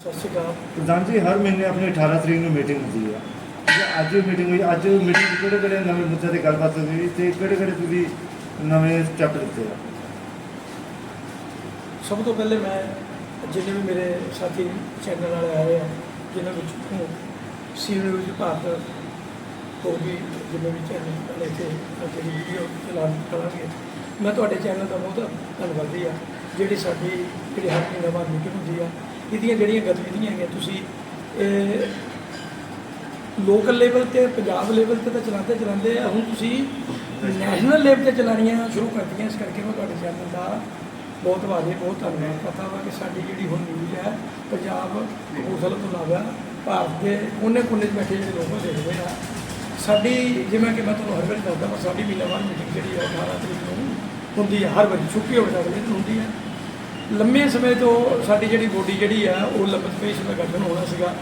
ਸਤਿ ਸ਼੍ਰੀ ਅਕਾਲ। ਪ੍ਰਧਾਨ ਜੀ ਹਰ ਮਹੀਨੇ ਆਪਣੀ 18 ਤਰੀਕ ਨੂੰ ਮੀਟਿੰਗ ਹੁੰਦੀ ਹੈ। ਜੇ ਅੱਜ ਮੀਟਿੰਗ ਹੋਈ ਅੱਜ ਮੀਟਿੰਗ ਕਿਹੜੇ ਕਿਹੜੇ ਨਵੇਂ ਮੁੱਦਿਆਂ ਤੇ ਗੱਲਬਾਤ ਹੋਈ ਤੇ ਕਿਹੜੇ ਕਿਹੜੇ ਤੁਸੀਂ ਨਵੇਂ ਸਟੈਪ ਦਿੱਤੇ ਆ? ਸਭ ਤੋਂ ਪਹਿਲੇ ਮੈਂ ਜਿੰਨੇ ਵੀ ਮੇਰੇ ਸਾਥੀ ਚੈਨਲ ਵਾਲੇ ਆਏ ਆ ਜਿਨ੍ਹਾਂ ਵਿੱਚ ਸੀਨੀਅਰ ਵਿੱਚ ਭਾਰਤ ਹੋਰ ਵੀ ਜਿੰਨੇ ਵੀ ਚੈਨਲ ਵਾਲੇ ਤੇ ਜਿਹੜੀ ਵੀਡੀਓ ਚਲਾ ਕਰਾਂਗੇ। ਮੈਂ ਤੁਹਾਡੇ ਚੈਨਲ ਦਾ ਬਹੁਤ ਧੰਨਵਾਦੀ ਆ ਜਿਹੜੀ ਸਾਡੀ ਜਿਹੜੀ ਹਰ ਮਹੀਨੇ ਬਾਅਦ ਮੀਟਿੰਗ ਹੁੰਦੀ ਆ। ਇਹਦੀਆਂ ਜਿਹੜੀਆਂ ਗਤੀਵਿਧੀਆਂ ਹੈਗੀਆਂ, ਤੁਸੀਂ ਇਹ ਲੋਕਲ ਲੈਵਲ ਤੇ, ਪੰਜਾਬ ਲੈਵਲ ਤੇ ਤਾਂ ਚਲਾਉਂਦੇ ਚਲਾਉਂਦੇ ਹੁਣ ਤੁਸੀਂ ਨੈਸ਼ਨਲ ਲੈਵਲ ਤੇ ਚਲਾਉਣੀਆਂ ਸ਼ੁਰੂ ਕਰਤੀਆਂ ਇਸ ਕਰਕੇ ਮੈਂ ਤੁਹਾਡੇ ਚੈਨਲ ਦਾ ਬਹੁਤ ਵਾਰੇ ਬਹੁਤ ਧੰਨਵਾਦ ਪਤਾ ਵਾ ਕਿ ਸਾਡੀ ਜਿਹੜੀ ਹੁਣ ਨਿਊਜ਼ ਹੈ, ਪੰਜਾਬ ਕਪੂਰਥਲਾ ਤੋਂ ਇਲਾਵਾ ਭਾਰਤ ਦੇ ਕੋਨੇ ਕੋਨੇ 'ਚ ਬੈਠੇ ਜਿਹੜੇ ਲੋਕ ਉਹ ਦੇਖਦੇ ਆ। ਸਾਡੀ, ਜਿਵੇਂ ਕਿ ਮੈਂ ਤੁਹਾਨੂੰ ਹਰ ਵਾਰ ਦੱਸਦਾ ਮੈਂ ਸਾਡੀ ਮਹੀਨਾਵਾਰ ਮੀਟਿੰਗ ਜਿਹੜੀ ਹੈ 18 ਤਰੀਕ ਨੂੰ ਹੁੰਦੀ ਹੈ ਹਰ ਵਾਰੀ ਛੁੱਟੀ ਹੋਵੇ ਤਾਂ ਹੁੰਦੀ ਹੈ ਲੰਮੇ ਸਮੇਂ ਤੋਂ ਸਾਡੀ ਜਿਹੜੀ ਬੋਡੀ ਜਿਹੜੀ ਆ, ਉਹ ਲੰਬਤ ਪੇਸ਼ ਦਾ ਗਠਨ ਹੋਣਾ ਸੀਗਾ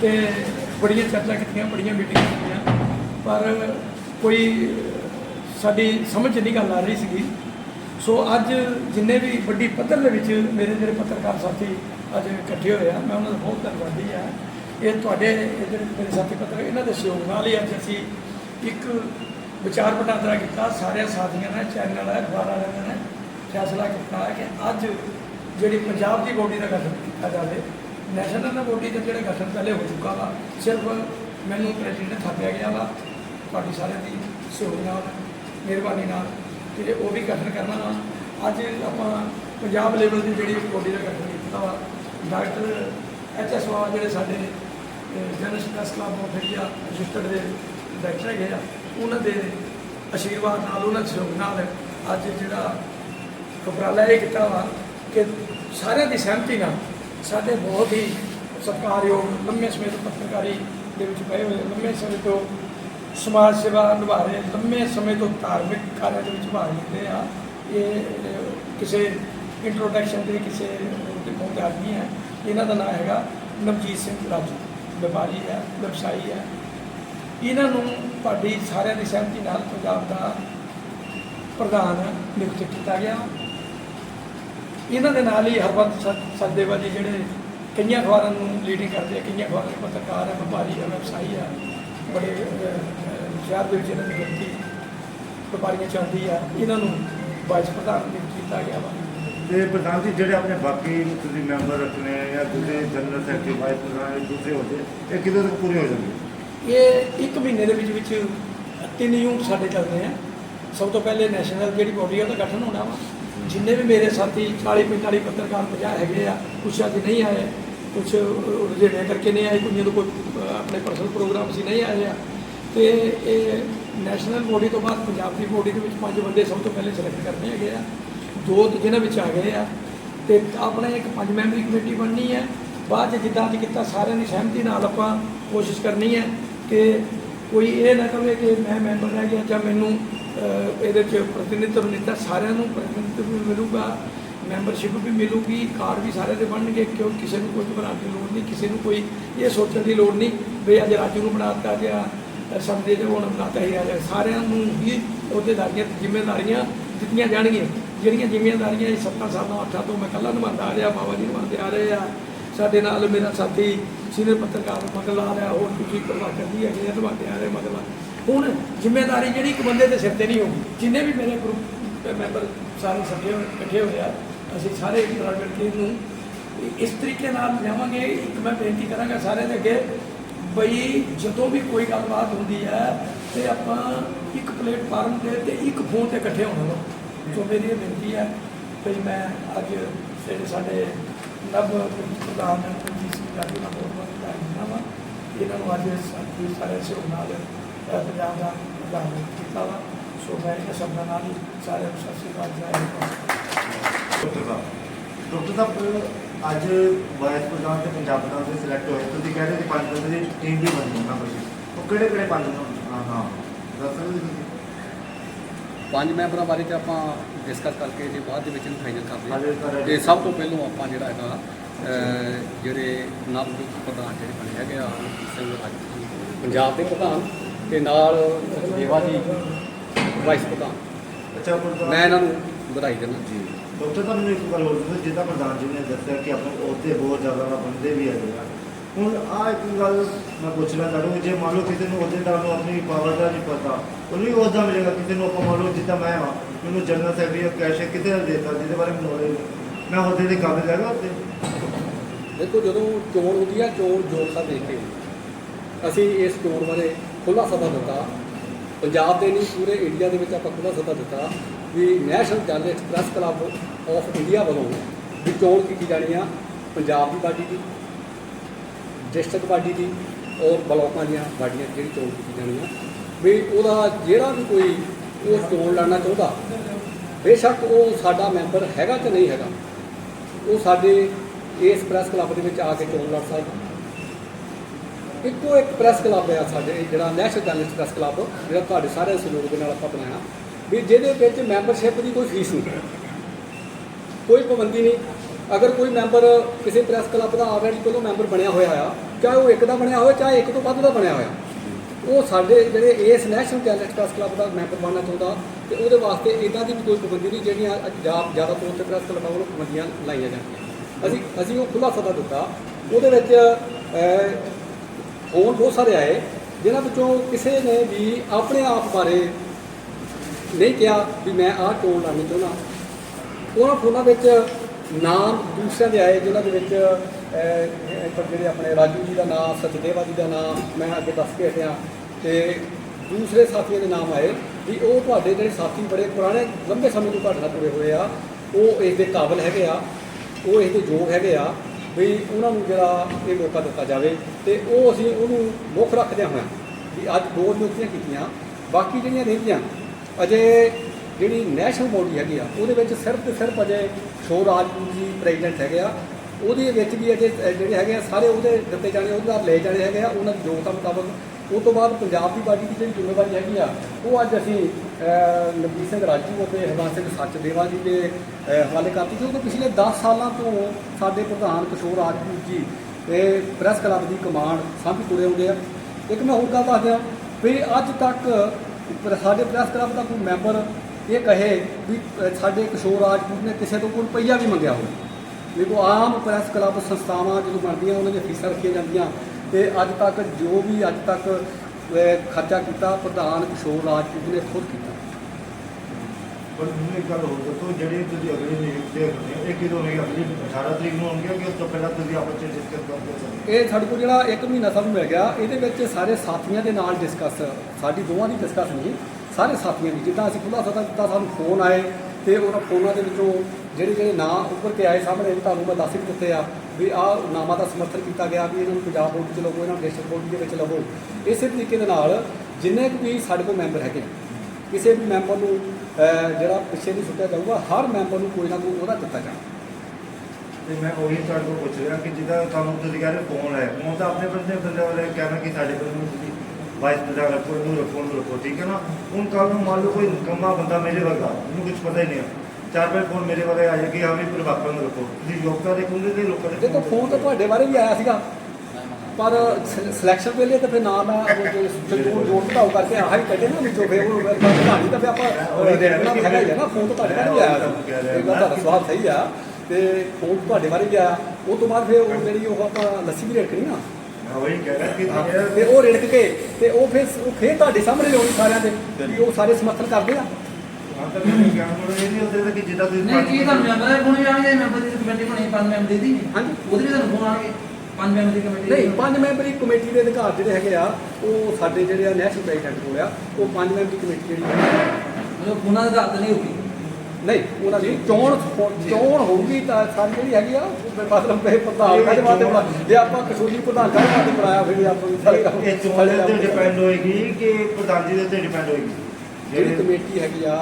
ਤੇ ਬੜੀਆਂ ਚਰਚਾ ਕੀਤੀਆਂ, ਬੜੀਆਂ ਮੀਟਿੰਗਾਂ ਕੀਤੀਆਂ, ਪਰ ਕੋਈ ਸਾਡੀ ਸਮਝ ਨਹੀਂ ਗੱਲ ਆ ਰਹੀ ਸੀਗੀ। ਸੋ ਅੱਜ ਜਿੰਨੇ ਵੀ ਵੱਡੀ ਪੱਧਰ ਦੇ ਵਿੱਚ ਮੇਰੇ ਜਿਹੜੇ ਪੱਤਰਕਾਰ ਸਾਥੀ ਅੱਜ ਇਕੱਠੇ ਹੋਏ ਆ, ਮੈਂ ਉਹਨਾਂ ਦਾ ਬਹੁਤ ਧੰਨਵਾਦੀ ਆ। ਇਹ ਤੁਹਾਡੇ ਇਹ ਜਿਹੜੇ ਮੇਰੇ ਸਾਥੀ ਪੱਤਰ, ਇਹਨਾਂ ਦੇ ਸਹਿਯੋਗ ਨਾਲ ਹੀ ਅੱਜ ਅਸੀਂ ਇੱਕ ਵਿਚਾਰ ਵਟਾਂਦਰਾ ਕੀਤਾ। ਸਾਰੇ ਸਾਥੀਆਂ ਨੇ ਚੈਨਲ ਵਾਲੇ ਅਖਬਾਰ ਵਾਲਿਆਂ ਨੇ ਫੈਸਲਾ ਕੀਤਾ ਹੈ ਕਿ ਅੱਜ ਜਿਹੜੀ ਪੰਜਾਬ ਦੀ ਬੋਡੀ ਦਾ ਗਠਨ ਕੀਤਾ ਜਾਵੇ ਨੈਸ਼ਨਲ ਦਾ ਬੋਡੀ ਦਾ ਜਿਹੜਾ ਗਠਨ ਪਹਿਲੇ ਹੋ ਚੁੱਕਾ ਵਾ, ਸਿਰਫ ਮੈਨੂੰ ਪ੍ਰੈਜ਼ੀਡੈਂਟ ਥਾਪਿਆ ਗਿਆ ਵਾ, ਤੁਹਾਡੀ ਸਾਰਿਆਂ ਦੀ ਸਹਿਯੋਗ ਨਾਲ, ਮਿਹਰਬਾਨੀ ਨਾਲ, ਤੇ ਉਹ ਵੀ ਗਠਨ ਕਰਨਾ ਵਾ। ਅੱਜ ਆਪਾਂ ਪੰਜਾਬ ਲੈਵਲ ਦੀ ਜਿਹੜੀ ਬੋਡੀ ਦਾ ਗਠਨ ਕੀਤਾ ਵਾ, ਡਾਕਟਰ ਐਚ ਐਸ ਵਾ ਜਿਹੜੇ ਸਾਡੇ ਜਨਰਲ ਸਟ੍ਰੈਸ ਕਲੱਬ ਆਫ ਇੰਡੀਆ ਰਜਿਸਟਰਡ ਦੇ ਡਾਇਰੈਕਟਰ ਹੈਗੇ ਆ, ਉਹਨਾਂ ਦੇ ਅਸ਼ੀਰਵਾਦ ਨਾਲ, ਉਹਨਾਂ ਦੇ ਸਹਿਯੋਗ ਨਾਲ ਅੱਜ ਜਿਹੜਾ ਉਪਰਾਲਾ ਇਹ ਕੀਤਾ ਵਾ ਕਿ ਸਾਰਿਆਂ ਦੀ ਸਹਿਮਤੀ ਨਾਲ ਸਾਡੇ ਬਹੁਤ ਹੀ ਸਤਿਕਾਰਯੋਗ, ਲੰਮੇ ਸਮੇਂ ਤੋਂ ਪੱਤਰਕਾਰੀ ਦੇ ਵਿੱਚ ਪਏ ਹੋਏ, ਲੰਮੇ ਸਮੇਂ ਤੋਂ ਸਮਾਜ ਸੇਵਾ ਨਿਭਾ ਰਹੇ ਲੰਮੇ ਸਮੇਂ ਤੋਂ ਧਾਰਮਿਕ ਕਾਰਜਾਂ ਦੇ ਵਿੱਚ ਭਾਗ ਲੈਂਦੇ ਆ। ਇਹ ਕਿਸੇ ਇੰਟਰੋਡਕਸ਼ਨ ਦੇ, ਕਿਸੇ ਦੇ ਮੂੰਹ ਆਦਮੀ ਹੈ ਇਹਨਾਂ ਦਾ ਨਾਮ ਹੈਗਾ ਨਵਜੀਤ ਸਿੰਘ ਰਾਜੂ। ਵਪਾਰੀ ਹੈ, ਵਿਵਸਾਈ ਹੈ। ਇਹਨਾਂ ਨੂੰ ਤੁਹਾਡੀ ਸਾਰਿਆਂ ਦੀ ਸਹਿਮਤੀ ਨਾਲ ਪੰਜਾਬ ਦਾ ਪ੍ਰਧਾਨ ਨਿਯੁਕਤ ਕੀਤਾ ਗਿਆ। ਇਹਨਾਂ ਦੇ ਨਾਲ ਹੀ ਹਰਬੰਸ ਸ- ਸਚਦੇਵਾ ਜੀ ਜਿਹੜੇ ਕਈਆਂ ਅਖਬਾਰਾਂ ਨੂੰ ਲੀਡਿੰਗ ਕਰਦੇ ਆ ਕਈਆਂ ਅਖਬਾਰਾਂ ਦੇ ਪੱਤਰਕਾਰ ਹੈ ਵਪਾਰੀ ਹੈ ਵਿਵਸਾਈ ਹੈ ਬੜੇ ਸ਼ਹਿਰ ਦੇ ਵਿੱਚ ਇਹਨਾਂ ਦੀ ਗਿਣਤੀ ਵਪਾਰੀਆਂ ਚੱਲਦੀ ਆ ਇਹਨਾਂ ਨੂੰ ਵਾਈਸ ਪ੍ਰਧਾਨ ਨਿਯੁਕਤ ਕੀਤਾ ਗਿਆ ਵਾ। ਤੇ ਪ੍ਰਧਾਨ ਜੀ ਜਿਹੜੇ ਆਪਣੇ ਬਾਕੀ ਤੁਸੀਂ ਮੈਂਬਰ ਰੱਖਣੇ ਆ ਜਾਂ ਦੂਜੇ ਜਨਰਲ ਸੈਕਟਰੀ ਵਾਈਸ ਪ੍ਰਧਾਨ ਦੂਸਰੇ ਹੋਦੇ ਇਹ ਕਿਦੋਂ ਤੱਕ ਪੂਰੇ ਹੋ ਜਾਣਗੇ? ਇਹ ਇੱਕ ਮਹੀਨੇ ਦੇ ਵਿੱਚ ਵਿੱਚ ਤਿੰਨ ਯੂਨਿਟ ਸਾਡੇ ਚੱਲਦੇ ਆ। ਸਭ ਤੋਂ ਪਹਿਲੇ ਨੈਸ਼ਨਲ ਜਿਹੜੀ ਬੋਡੀ ਆ ਉਹਦਾ ਗਠਨ ਹੋਣਾ ਵਾ। ਜਿੰਨੇ ਵੀ ਮੇਰੇ ਸਾਥੀ 40 45 ਪੱਤਰਕਾਰ 50 ਹੈਗੇ ਆ, ਕੁਛ ਅੱਜ ਨਹੀਂ ਆਏ, ਕੁਛ ਰੁਝੇੜੇ ਕਰਕੇ ਨਹੀਂ ਆਏ ਕੁਝ ਕੋਈ ਆਪਣੇ ਪਰਸਨਲ ਪ੍ਰੋਗਰਾਮ ਸੀ ਨਹੀਂ ਆਏ ਆ। ਤੇ ਇਹ ਨੈਸ਼ਨਲ ਬੋਡੀ ਤੋਂ ਬਾਅਦ ਪੰਜਾਬ ਦੀ ਬੋਡੀ ਦੇ ਵਿੱਚ ਪੰਜ ਬੰਦੇ ਸਭ ਤੋਂ ਪਹਿਲੇ ਸਿਲੈਕਟ ਕਰਨੇ ਹੈਗੇ ਆ। ਦੋ ਤੇ ਜਿਨ੍ਹਾਂ ਵਿੱਚ ਆ ਗਏ ਆ। ਤੇ ਆਪਣੇ ਇੱਕ ਪੰਜ ਮੈਂਬਰੀ ਕਮੇਟੀ ਬਣਨੀ ਹੈ ਬਾਅਦ 'ਚ ਜਿੱਦਾਂ ਅੱਜ ਕੀਤਾ, ਸਾਰਿਆਂ ਦੀ ਸਹਿਮਤੀ ਨਾਲ ਆਪਾਂ ਕੋਸ਼ਿਸ਼ ਕਰਨੀ ਹੈ ਕਿ ਕੋਈ ਇਹ ਨਾ ਕਵੇ ਕਿ ਮੈਂ ਮੈਂਬਰ ਰਹਿ ਗਿਆ ਜਾਂ ਮੈਨੂੰ ਇਹਦੇ 'ਚ ਪ੍ਰਤੀਨਿਧਤਵ ਨਹੀਂ ਦਿੱਤਾ ਸਾਰਿਆਂ ਨੂੰ ਪ੍ਰਤੀਨਿਧਤਵ ਵੀ ਮਿਲੂਗਾ ਮੈਂਬਰਸ਼ਿਪ ਵੀ ਮਿਲੂਗੀ, ਕਾਰ ਵੀ ਸਾਰਿਆਂ ਦੇ ਬਣਨਗੇ, ਕਿਉਂ ਕਿਸੇ ਨੂੰ ਕੋਈ ਬਣਾਉਣ ਦੀ ਲੋੜ ਨਹੀਂ, ਕਿਸੇ ਨੂੰ ਕੋਈ ਇਹ ਸੋਚਣ ਦੀ ਲੋੜ ਨਹੀਂ ਵੀ ਅੱਜ ਰਾਜੂ ਨੂੰ ਬਣਾਤਾ ਗਿਆ ਸਮਝੇ ਜੋ ਹੁਣ ਬਣਾਤਾ ਹੀ ਆ ਸਾਰਿਆਂ ਨੂੰ ਹੀ ਅਹੁਦੇਦਾਰੀਆਂ ਜ਼ਿੰਮੇਵਾਰੀਆਂ ਦਿੱਤੀਆਂ ਜਾਣਗੀਆਂ। ਜਿਹੜੀਆਂ ਜ਼ਿੰਮੇਵਾਰੀਆਂ ਇਹ ਸੱਤਾਂ ਸਾਲਾਂ, ਅੱਠਾਂ ਤੋਂ ਮੈਂ ਇਕੱਲਾ ਨਿਭਾਉਂਦਾ ਆ ਰਿਹਾ, ਬਾਬਾ ਜੀ ਨਿਭਾਉਂਦੇ ਆ ਰਹੇ ਆ। ਸਾਡੇ ਨਾਲ ਮੇਰਾ ਸਾਥੀ, ਸੀਨੀਅਰ ਪੱਤਰਕਾਰ ਮਗਲ ਆ ਰਿਹਾ, ਹੋਰ ਦੂਜੀ ਪ੍ਰਭਾਕਰ ਜੀ ਹੈਗੇ ਆ, ਨਿਭਾਉਂਦੇ ਆ ਰਹੇ ਮਗਲ ਹੁਣ ਜ਼ਿੰਮੇਵਾਰੀ ਜਿਹੜੀ ਇੱਕ ਬੰਦੇ ਦੇ ਸਿਰ ਤੇ ਨਹੀਂ ਹੋਊਗੀ। ਜਿੰਨੇ ਵੀ ਮੇਰੇ ਗਰੁੱਪ ਦੇ ਮੈਂਬਰ ਸਾਰੇ ਸੱਜੇ ਹੋਏ ਇਕੱਠੇ ਹੋਏ ਆ, ਅਸੀਂ ਸਾਰੇ ਇੱਕ ਨਾਲ ਇਸ ਤਰੀਕੇ ਨਾਲ ਲਿਆਵਾਂਗੇ। ਇੱਕ ਮੈਂ ਬੇਨਤੀ ਕਰਾਂਗਾ ਸਾਰਿਆਂ ਦੇ ਅੱਗੇ ਬਈ ਜਦੋਂ ਵੀ ਕੋਈ ਗੱਲਬਾਤ ਹੁੰਦੀ ਹੈ ਤੇ ਆਪਾਂ ਇੱਕ ਪਲੇਟਫਾਰਮ ਤੇ ਤੇ ਇੱਕ ਫੋਨ ਤੇ ਇਕੱਠੇ ਹੋਣਾ ਵਾ ਮੇਰੀ ਇਹ ਬੇਨਤੀ ਹੈ ਬਈ ਮੈਂ ਅੱਜ ਜਿਹੜੇ ਸਾਡੇ ਨਵ ਪ੍ਰਧਾਨ ਜੀ ਸਿੰਘ ਰਾਜੂ ਨਾਲ ਬਹੁਤ ਬਹੁਤ ਧੰਨਵਾਦ ਵਾ। ਇਹਨਾਂ ਨੂੰ ਅੱਜ ਸਾਡੇ ਸਾਰੇ ਸਹਿਯੋਗ ਨਾਲ ਪੰਜਾਬ ਦਾ ਪ੍ਰਧਾਨ ਕੀਤਾ ਵਾ ਸੋ ਮੈਂ ਇਹ ਸ਼ਬਦਾਂ ਨਾਲ ਹੀ ਸਾਰਿਆਂ ਨੂੰ ਸਤਿ ਸ਼੍ਰੀ ਅਕਾਲ ਜਾਹਿਰ ਕਰਦਾ ਡਾਕਟਰ ਸਾਹਿਬ ਡਾਕਟਰ ਸਾਹਿਬ ਅੱਜ ਵਾਈਸ ਪ੍ਰਧਾਨ ਤੇ ਪੰਜਾਬ ਪ੍ਰਧਾਨ ਦੇ ਸਿਲੈਕਟ ਹੋਏ ਤੁਸੀਂ ਕਹਿ ਰਹੇ ਕਿ ਪੰਜ ਬੰਦੇ ਦੀ ਟੀਮ ਵੀ ਬਣੀ ਮੈਂਬਰਸ਼ਿਪ ਉਹ ਕਿਹੜੇ ਕਿਹੜੇ ਪੰਜ ਨੇ ਹਾਂ ਹਾਂ ਦੱਸ ਸਕਦੇ ਹੋ ਤੁਸੀਂ ਪੰਜ ਮੈਂਬਰਾਂ ਬਾਰੇ ਤੇ ਆਪਾਂ ਡਿਸਕਸ ਕਰਕੇ ਜੇ ਬਾਅਦ ਦੇ ਵਿੱਚ ਇਹਨੂੰ ਫਾਈਨਲ ਕਰਦੇ ਤਾਂ ਹਾਂ ready ਤੇ ਸਭ ਤੋਂ ਪਹਿਲਾਂ ਆਪਾਂ ਜਿਹੜਾ ਹੈਗਾ ਜਿਹੜੇ ਨਵ ਪ੍ਰਧਾਨ ਜਿਹੜੇ ਬਣੇ ਹੈਗੇ ਆ ਪੰਜਾਬ ਦੇ ਪ੍ਰਧਾਨ ਤੇ ਨਾਲ ਦੇਵਾ ਜੀ ਵਾਈਸ ਪ੍ਰਧਾਨ। ਅੱਛਾ ਪ੍ਰਧਾਨ। ਮੈਂ ਇਹਨਾਂ ਨੂੰ ਵਧਾਈ ਦੇਣਾ ਜੀ। ਡਾਕਟਰ ਸਾਹਿਬ ਮੈਨੂੰ ਇੱਕ ਗੱਲ ਹੋਰ ਦੱਸੋ ਜਿੱਦਾਂ ਪ੍ਰਧਾਨ ਜੀ ਨੇ ਦੱਸਿਆ ਕਿ ਆਪਣੇ ਅਹੁਦੇ ਬਹੁਤ ਜ਼ਿਆਦਾ ਵਾ ਬੰਦੇ ਵੀ ਹੈਗੇ ਆ। ਹੁਣ ਆ ਇੱਕ ਗੱਲ ਮੈਂ ਪੁੱਛਣਾ ਚਾਹੂੰਗਾ ਜੇ ਮੰਨ ਲਓ ਕਿਸੇ ਨੂੰ ਅਹੁਦੇਦਾਰ ਨੂੰ ਆਪਣੀ ਪਾਵਰ ਦਾ ਨਹੀਂ ਪਤਾ ਉਹਨੂੰ ਵੀ ਅਹੁਦਾ ਮਿਲੇਗਾ ਕਿਸੇ ਨੂੰ ਆਪਾਂ ਮੰਨ ਲਓ ਜਿੱਦਾਂ ਮੈਂ ਹਾਂ ਮੈਨੂੰ ਜਨਰਲ ਸੈਕਟਰੀ ਕੈਸ਼ ਕਿਤੇ ਦਾ ਦੇਤਾ ਜਿਹਦੇ ਬਾਰੇ ਮੈਨੂੰ knowledge ਨਹੀਂ। ਮੈਂ ਅਹੁਦੇ ਦੇ ਕਾਬਿਲ ਹੈਗਾ ਉੱਤੇ ਦੇਖੋ ਜਦੋਂ ਚੋਣ ਹੁੰਦੀ ਆ ਚੋਣ ਯੋਗਤਾ ਦੇਖ ਕੇ। ਹੁੰਦੀ। ਅਸੀਂ ਇਸ ਚੋਣ ਬਾਰੇ ਖੁੱਲ੍ਹਾ ਸੱਦਾ ਦਿੱਤਾ। ਪੰਜਾਬ ਦੇ ਨਹੀਂ, ਪੂਰੇ ਇੰਡੀਆ ਦੇ ਵਿੱਚ ਆਪਾਂ ਖੁੱਲ੍ਹਾ ਸੱਦਾ ਦਿੱਤਾ ਵੀ national journalist press club of India ਵੱਲੋਂ ਵੀ ਚੋਣ ਕੀਤੀ ਜਾਣੀ ਆ ਪੰਜਾਬ ਦੀ ਬਾਡੀ ਦੀ, ਡਿਸਟ੍ਰਿਕਟ ਬਾਡੀ ਦੀ ਔਰ ਬਲਾਕਾਂ ਦੀਆਂ ਬਾਡੀਆਂ ਜਿਹੜੀ ਚੋਣ ਕੀਤੀ ਜਾਣੀ ਆ। ਵੀ ਉਹਦਾ ਜਿਹੜਾ ਵੀ ਕੋਈ ਉਹ ਚੋਣ ਲੜਨਾ ਚਾਹੁੰਦਾ, ਬੇਸ਼ੱਕ ਉਹ ਸਾਡਾ ਮੈਂਬਰ ਹੈਗਾ ਕਿ ਨਹੀਂ ਹੈਗਾ, ਉਹ ਸਾਡੇ ਇਸ ਪ੍ਰੈਸ ਕਲੱਬ ਦੇ ਵਿੱਚ ਆ ਕੇ ਚੋਣ ਲੜ ਸਕਦਾ। ਇੱਕੋ ਇੱਕ ਪ੍ਰੈਸ ਕਲੱਬ ਆ ਸਾਡੇ, ਜਿਹੜਾ ਨੈਸ਼ਨਲ ਜਰਨਲਿਸਟ ਪ੍ਰੈਸ ਕਲੱਬ ਜਿਹੜਾ ਤੁਹਾਡੇ ਸਾਰੇ ਸਹਿਯੋਗ ਦੇ ਨਾਲ ਆਪਾਂ ਬਣਾਇਆ। ਵੀ ਜਿਹਦੇ ਵਿੱਚ ਮੈਂਬਰਸ਼ਿਪ ਦੀ ਕੋਈ ਫੀਸ ਨਹੀਂ। ਕੋਈ ਪਾਬੰਦੀ ਨਹੀਂ। ਅਗਰ ਕੋਈ ਮੈਂਬਰ ਕਿਸੇ ਪ੍ਰੈਸ ਕਲੱਬ ਦਾ ਆਲਰੇਡੀ ਕੋਲੋਂ ਮੈਂਬਰ ਬਣਿਆ ਹੋਇਆ ਆ, ਚਾਹੇ ਉਹ ਇੱਕ ਦਾ ਬਣਿਆ ਹੋਵੇ, ਚਾਹੇ ਇੱਕ ਤੋਂ ਵੱਧ ਦਾ ਬਣਿਆ ਹੋਇਆ। ਉਹ ਸਾਡੇ ਜਿਹੜੇ ਇਸ ਨੈਸ਼ਨਲ ਜਰਨਲਿਸਟ ਪ੍ਰੈਸ ਕਲੱਬ ਦਾ ਮੈਂਬਰ ਬਣਨਾ ਚਾਹੁੰਦਾ, ਤੇ ਉਹਦੇ ਵਾਸਤੇ ਇਦਾਂ ਦੀ ਵੀ ਕੋਈ ਪਾਬੰਦੀ ਨਹੀਂ, ਜਿਹੜੀਆਂ ਜ਼ਿਆਦਾ ਤੌਰ ਤੇ ਪ੍ਰੈਸ ਕਲੱਬਾਂ ਵੱਲੋਂ ਪਾਬੰਦੀਆਂ ਲਾਈਆਂ ਜਾਂਦੀਆਂ ਅਸੀਂ ਅਸੀਂ ਉਹ ਖੁੱਲ੍ਹਾ ਸੱਦਾ ਦਿੱਤਾ। ਉਹਦੇ ਵਿੱਚ ਅਹ, ਫੋਨ ਬਹੁਤ ਸਾਰੇ ਆਏ ਜਿਨ੍ਹਾਂ ਵਿੱਚੋਂ ਕਿਸੇ ਨੇ ਵੀ ਆਪਣੇ ਆਪ ਬਾਰੇ ਨਹੀਂ ਕਿਹਾ ਵੀ ਮੈਂ ਆਹ ਟੋਨ ਲਾਉਣੀ ਚਾਹੁੰਦਾ। ਉਹਨਾਂ ਫੋਨਾਂ ਵਿੱਚ ਨਾਮ ਦੂਸਰਿਆਂ ਦੇ ਆਏ ਜਿਹਨਾਂ ਦੇ ਵਿੱਚ ਜਿਹੜੇ ਆਪਣੇ ਰਾਜੂ ਜੀ ਦਾ ਨਾਮ ਸਚਦੇਵਾ ਜੀ ਦਾ ਨਾਮ ਮੈਂ ਅੱਗੇ ਦੱਸ ਕੇ ਹਟਿਆ। ਤੇ ਦੂਸਰੇ ਸਾਥੀਆਂ ਦੇ ਨਾਮ ਆਏ ਵੀ ਉਹ ਤੁਹਾਡੇ ਜਿਹੜੇ ਸਾਥੀ ਬੜੇ ਪੁਰਾਣੇ ਲੰਬੇ ਸਮੇਂ ਤੋਂ ਤੁਹਾਡੇ ਨਾਲ ਜੁੜੇ ਹੋਏ ਆ ਉਹ ਇਸ ਦੇ ਕਾਬਿਲ ਹੈਗੇ ਆ ਉਹ ਇਸ ਦੇ ਯੋਗ ਹੈਗੇ ਆ। ਵੀ ਉਹਨਾਂ ਨੂੰ ਜਿਹੜਾ ਇਹ ਮੌਕਾ ਦਿੱਤਾ ਜਾਵੇ ਤੇ ਉਹ ਅਸੀਂ ਉਹਨੂੰ ਮੁੱਖ ਰੱਖਦਿਆਂ ਹੋਇਆਂ ਵੀ ਅੱਜ ਦੋ ਨਿਯੁਕਤੀਆਂ ਕੀਤੀਆਂ, ਬਾਕੀ ਜਿਹੜੀਆਂ ਰਹਿੰਦੀਆਂ, ਅਜੇ ਜਿਹੜੀ ਨੈਸ਼ਨਲ ਬੋਡੀ ਹੈਗੀ ਆ, ਉਹਦੇ ਵਿੱਚ ਸਿਰਫ ਤੇ ਸਿਰਫ ਅਜੇ ਸ਼ੋ ਰਾਜਪੂਤ ਜੀ ਪ੍ਰੈਜ਼ੀਡੈਂਟ ਹੈਗੇ ਆ, ਉਹਦੇ ਵਿੱਚ ਵੀ ਅਜੇ ਜਿਹੜੇ ਹੈਗੇ ਆ, ਸਾਰੇ ਉਹਦੇ ਦਿੱਤੇ ਜਾਣੇ, ਉਹਦੇ ਨਾਲ ਲੈ ਜਾਣੇ ਹੈਗੇ ਆ, ਉਹਨਾਂ ਦੀ ਯੋਗਤਾ ਮੁਤਾਬਕ ਉਹ ਤੋਂ ਬਾਅਦ ਪੰਜਾਬ ਦੀ ਪਾਰਟੀ ਦੀ ਜਿਹੜੀ ਜ਼ਿੰਮੇਵਾਰੀ ਹੈਗੀ ਆ, ਉਹ ਅੱਜ ਅਸੀਂ ਨਵਜੀਤ ਸਿੰਘ ਰਾਜੂ ਅਤੇ ਹਰਬੰਸ ਸਿੰਘ ਸੱਚਦੇਵਾ ਜੀ ਦੇ ਹਵਾਲੇ ਕਰਤੀ, ਕਿਉਂਕਿ ਪਿਛਲੇ 10 ਸਾਲਾਂ ਤੋਂ ਸਾਡੇ ਪ੍ਰਧਾਨ ਕਿਸ਼ੋਰ ਰਾਜਪੂਤ ਜੀ ਇਹ ਪ੍ਰੈਸ ਕਲੱਬ ਦੀ ਕਮਾਂਡ ਸਾਂਭੀ ਤੁਰੇ ਹੁੰਦੇ ਆ। ਇੱਕ ਮੈਂ ਹੋਰ ਗੱਲ ਦੱਸ ਦਿਆਂ ਵੀ ਅੱਜ ਤੱਕ ਪਰ, ਸਾਡੇ ਪ੍ਰੈਸ ਕਲੱਬ ਦਾ ਕੋਈ ਮੈਂਬਰ ਇਹ ਕਹੇ ਵੀ ਸਾਡੇ ਕਿਸ਼ੋਰ ਰਾਜਪੂਤ ਨੇ ਕਿਸੇ ਤੋਂ ਕੋਈ ਰੁਪਈਆ ਵੀ ਮੰਗਿਆ ਹੋਵੇ। ਦੇਖੋ, ਆਮ ਪ੍ਰੈਸ ਕਲੱਬ ਸੰਸਥਾਵਾਂ ਜਦੋਂ ਬਣਦੀਆਂ, ਉਹਨਾਂ ਦੀਆਂ ਫੀਸਾਂ ਰੱਖੀਆਂ ਜਾਂਦੀਆਂ। ਤੇ ਅੱਜ ਤੱਕ ਜੋ ਵੀ ਅੱਜ ਤੱਕ ਖਰਚਾ ਕੀਤਾ ਪ੍ਰਧਾਨ ਕਿਸ਼ੋਰ ਰਾਜਪੂਤ ਨੇ ਖੁਦ ਕੀਤਾ। ਪਰ ਮੈਨੂੰ ਇੱਕ ਗੱਲ ਹੋਰ ਦੱਸੋ ਜਿਹੜੀ ਤੁਸੀਂ ਅਗਲੀ ਨਿਯੁਕਤੀ ਕਰਨੀ ਹੈ ਇਹ ਕਿਦੋਂ ਹੋਏਗੀ? ਅਗਲੀ 18 ਤਰੀਕ ਨੂੰ ਹੋਣਗੇ ਕਿ ਉਸ ਤੋਂ ਪਹਿਲਾਂ ਤੁਸੀਂ ਆਪਸ ਵਿੱਚ ਡਿਸਕਸ ਕਰਦੇ ਹੋ? ਇਹ ਸਾਡੇ ਕੋਲ ਜਿਹੜਾ 1 ਮਹੀਨਾ ਸਾਨੂੰ ਮਿਲ ਗਿਆ ਇਹਦੇ ਵਿੱਚ ਸਾਰੇ ਸਾਥੀਆਂ ਦੇ ਨਾਲ ਡਿਸਕਸ ਸਾਡੀ ਦੋਵਾਂ ਦੀ ਡਿਸਕਸ ਨਹੀਂ ਸਾਰੇ ਸਾਥੀਆਂ ਦੀ। ਜਿੱਦਾਂ ਅਸੀਂ ਖੁੱਲ੍ਹਾ ਸਦਾ ਦਿੱਤਾ ਸਾਨੂੰ ਫੋਨ ਆਏ ਤੇ ਉਹਨਾਂ ਫੋਨਾਂ ਦੇ ਵਿੱਚੋਂ ਜਿਹੜੇ ਜਿਹੜੇ ਨਾਂ ਉੱਪਰ ਕੇ ਆਏ ਸਾਹਮਣੇ ਤੁਹਾਨੂੰ ਮੈਂ ਦੱਸ ਹੀ ਦਿੱਤੇ ਆ। ਵੀ ਆਹ ਨਾਮਾਂ ਦਾ ਸਮਰਥਨ ਕੀਤਾ ਗਿਆ ਵੀ ਇਹਨਾਂ ਨੂੰ ਪੰਜਾਬ ਬੋਰਡ ਵਿੱਚ ਲਵੋ, ਇਹਨਾਂ ਨੂੰ ਡਿਸਟ੍ਰਿਕਟ ਬੋਰਡ ਦੇ ਵਿੱਚ ਲਵੋ। ਇਸੇ ਤਰੀਕੇ ਦੇ ਨਾਲ ਜਿੰਨੇ ਕੁ ਵੀ ਸਾਡੇ ਕੋਲ ਮੈਂਬਰ ਹੈਗੇ ਕਿਸੇ ਵੀ ਮੈਂਬਰ ਨੂੰ ਜਿਹੜਾ ਪਿੱਛੇ ਨਹੀਂ ਸੁੱਟਿਆ ਜਾਊਗਾ, ਹਰ ਮੈਂਬਰ ਨੂੰ ਕੋਈ ਨਾ ਕੋਈ ਉਹਦਾ ਦਿੱਤਾ ਜਾਣਾ। ਤੇ ਮੈਂ ਉਹੀ ਤੁਹਾਡੇ ਕੋਲ ਪੁੱਛ ਰਿਹਾ ਕਿ ਜਿੱਦਾਂ ਤੁਹਾਨੂੰ ਤੁਸੀਂ ਕਹਿ ਰਹੇ ਫੋਨ ਹੈ ਫੋਨ ਤਾਂ ਆਪਣੇ ਬੰਦੇ ਬੰਦੇ ਵਾਲੇ ਕਹਿਣਾ ਕਿ ਸਾਡੇ ਕੋਲ ਨੂੰ ਤੁਸੀਂ ਵਾਈਸ ਪ੍ਰਧਾਨ ਰੱਖੋ ਨੂੰ ਰੱਖੋ ਨੂੰ ਰੱਖੋ, ਠੀਕ ਹੈ ਨਾ? ਹੁਣ ਕੱਲ ਨੂੰ ਮੰਨ ਲਓ ਕੋਈ ਨਿਕੰਮਾ ਬੰਦਾ ਮੇਰੇ ਵਰਗਾ ਉਹਨੂੰ ਕੁਝ ਪਤਾ ਹੀ ਨਹੀਂ ਹੈ ਚਾਰ ਪੰਜ ਫੋਨ ਮੇਰੇ ਵਾਲੇ ਆ ਜਾਏ ਹਾਂ ਵੀ ਪ੍ਰਭਾਕਰ ਨੂੰ ਰੱਖੋ ਤੁਸੀਂ ਯੋਗਤਾ ਦੇਖੋਗੇ ਤੇ ਲੋਕਾਂ ਦੇ ਦੇਖੋ ਫੋਨ ਤਾਂ ਤੁਹਾਡੇ ਬਾਰੇ ਵੀ ਆਇਆ ਸੀਗਾ। ਪਰ ਸਿਲੈਕਸ਼ਨ ਵੇਲੇ ਤਾਂ ਫਿਰ ਨਾਮ ਆ ਜੋੜ ਜੋੜ ਘਟਾਓ ਕਰਕੇ ਆਹ ਹੀ ਕੱਢੇ ਨਾ ਵਿੱਚੋਂ ਫਿਰ ਉਹ ਕਹਾਣੀ ਤਾਂ ਫਿਰ ਆਪਾਂ ਦੇਖਣਾ ਹੈਗਾ ਹੀ ਆ ਨਾ ਫੋਨ ਤਾਂ ਤੁਹਾਡੇ ਬਾਰੇ ਵੀ ਆਇਆ ਸੀ ਇਹ ਗੱਲ ਤੁਹਾਡਾ ਸਵਾਲ ਸਹੀ ਆ। ਤੇ ਫੋਨ ਤੁਹਾਡੇ ਬਾਰੇ ਵੀ ਆਇਆ। ਉਹ ਤੋਂ ਬਾਅਦ ਫਿਰ ਉਹ ਜਿਹੜੀ ਉਹ ਆਪਾਂ ਲੱਸੀ ਵੀ ਰੜਕਣੀ ਨਾ। ਕਿ ਤੇ ਉਹ ਰਿੜਕ ਕੇ ਤੇ ਉਹ ਫਿਰ ਉਹ ਫਿਰ ਤੁਹਾਡੇ ਸਾਹਮਣੇ ਲਿਆਉਣੀ ਸਾਰਿਆਂ ਦੇ ਵੀ ਉਹ ਸਾਰੇ ਸਮਰਥਨ ਕਰਦੇ ਆ। ਨਹੀਂ ਕਿ ਜਿੱਦਾਂ ਤੁਸੀਂ ਨਹੀਂ ਕੀ ਤੁਹਾਨੂੰ ਮੈਂਬਰ ਹੈ ਕੋਣ ਜਾਣਗੇ ਮੈਂਬਰ ਦੀ ਕਮੇਟੀ ਬਣੀ ਪੰਜ ਮੈਂਬਰ ਦੀ ਦੀ ਹਾਂਜੀ। ਉਹਦੇ ਵੀ ਤੁਹਾਨੂੰ ਫੋਨ ਆਣਗੇ ਪੰਜ ਮੈਂਬਰ ਦੀ ਕਮੇਟੀ ਨਹੀਂ ਪੰਜ ਮੈਂਬਰੀ ਕਮੇਟੀ ਦੇ ਅਧਿਕਾਰ ਜਿਹੜੇ ਹੈਗੇ ਆ ਉਹ ਸਾਡੇ ਜਿਹੜੇ ਆ ਨੈਸ਼ਨਲ ਪ੍ਰੈਜ਼ੀਡੈਂਟ ਕੋਲ ਆ ਉਹ ਪੰਜ ਮੈਂਬਰੀ ਕਮੇਟੀ ਜਿਹੜੀ ਮਤਲਬ ਫੋਨਾਂ ਦੀ ਆਦਤ ਨਹੀਂ ਹੋਊਗੀ? ਨਹੀਂ ਉਹਨਾਂ ਦੀ ਚੋਣ ਚੋਣ ਹੋਊਗੀ ਤਾਂ ਸਾਡੀ ਜਿਹੜੀ ਹੈਗੀ ਆ ਮਤਲਬ ਇਹ ਪ੍ਰਧਾਨ ਕਾਹਦੇ ਵਾਸਤੇ ਬਣਾ ਜੇ ਆਪਾਂ ਕਸੂਲੀ ਪ੍ਰਧਾਨ ਕਾਹਦੇ ਵਾਸਤੇ ਬਣਾਇਆ ਫਿਰ ਆਪਾਂ ਇਹ ਚੋਣ ਦੇ ਉੱਤੇ ਡਿਪੈਂਡ ਹੋਏਗੀ ਕਿ ਪ੍ਰਧਾਨ ਜੀ ਦੇ ਉੱਤੇ ਡਿਪੈਂਡ ਹੋਏਗੀ? ਜਿਹੜੀ ਕਮੇਟੀ ਹੈਗੀ ਆ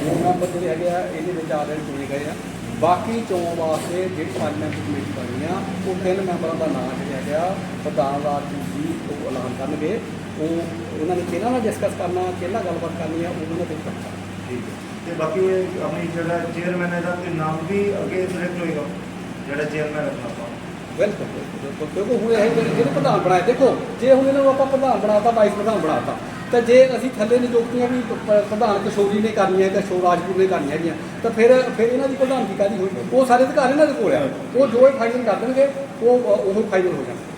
ਉਹ ਮੈਂਬਰ ਜਿਹੜੇ ਹੈਗੇ ਆ ਇਹਦੇ ਵਿੱਚ ਆਲਰੇਡੀ ਚੁਣੇ ਗਏ ਆ। ਬਾਕੀ ਚੋਣ ਵਾਸਤੇ ਜਿਹੜੀ ਮੈਂਬਰ ਕਮੇਟੀ ਬਣੀ ਆ ਉਹ ਤਿੰਨ ਮੈਂਬਰਾਂ ਦਾ ਨਾਮ ਜਿਹੜਾ ਹੈਗਾ ਪ੍ਰਧਾਨ ਰਾਜਪੂਤ ਜੀ ਉਹ ਐਲਾਨ ਕਰਨਗੇ। ਉਹ ਉਹਨਾਂ ਨੇ ਕਿਹਨਾਂ ਨਾਲ ਡਿਸਕਸ ਕਰਨਾ ਕਿਹਨਾਂ ਗੱਲਬਾਤ ਕਰਨੀ ਆ ਉਹਨਾਂ ਦੇ ਕਰਨਾ ਠੀਕ ਹੈ। ਤੇ ਬਾਕੀ ਇਹ ਆਪਣੀ ਜਿਹੜਾ ਚੇਅਰਮੈਨ ਹੈ ਦਾ ਕੋਈ ਨਾਮ ਵੀ ਅੱਗੇ ਸਿਲੈਕਟ ਹੋਏਗਾ ਜਿਹੜਾ ਚੇਅਰਮੈਨ ਰੱਖਣਾ ਆਪਾਂ ਵੈਲਕਮ ਬਿਲਕੁਲ ਕਿਉਂਕਿ ਹੁਣ ਇਹ ਜਿਹੜੇ ਪ੍ਰਧਾਨ ਬਣਾਏ ਦੇਖੋ ਜੇ ਹੁਣ ਇਹਨਾਂ ਨੂੰ ਆਪਾਂ ਪ੍ਰਧਾਨ ਬਣਾਤਾ ਵਾਈਸ ਪ੍ਰਧਾਨ ਬਣਾਤਾ ਤਾਂ ਜੇ ਅਸੀਂ ਥੱਲੇ ਨਿਯੁਕਤੀਆਂ ਵੀ ਪ- ਪ੍ਰਧਾਨ ਕਿਸ਼ੋਰੀ ਨੇ ਕਰਨੀਆਂ, ਜਾਂ ਕਿਸ਼ੋਰ ਰਾਜਪੂਤ ਨੇ ਕਰਨੀਆਂ ਹੈਗੀਆਂ, ਤਾਂ ਫਿਰ ਫਿਰ ਇਹਨਾਂ ਦੀ ਪ੍ਰਧਾਨਗੀ ਕਾਹਦੀ ਹੋਈ ਉਹ ਸਾਰੇ ਅਧਿਕਾਰ ਇਹਨਾਂ ਦੇ ਕੋਲ ਆ। ਉਹ ਜੋ ਇਹ ਫਾਈਨਲ ਕਰ ਦੇਣਗੇ, ਉਹ ਉਹ ਫਾਈਨਲ ਹੋ ਜਾਣਗੇ।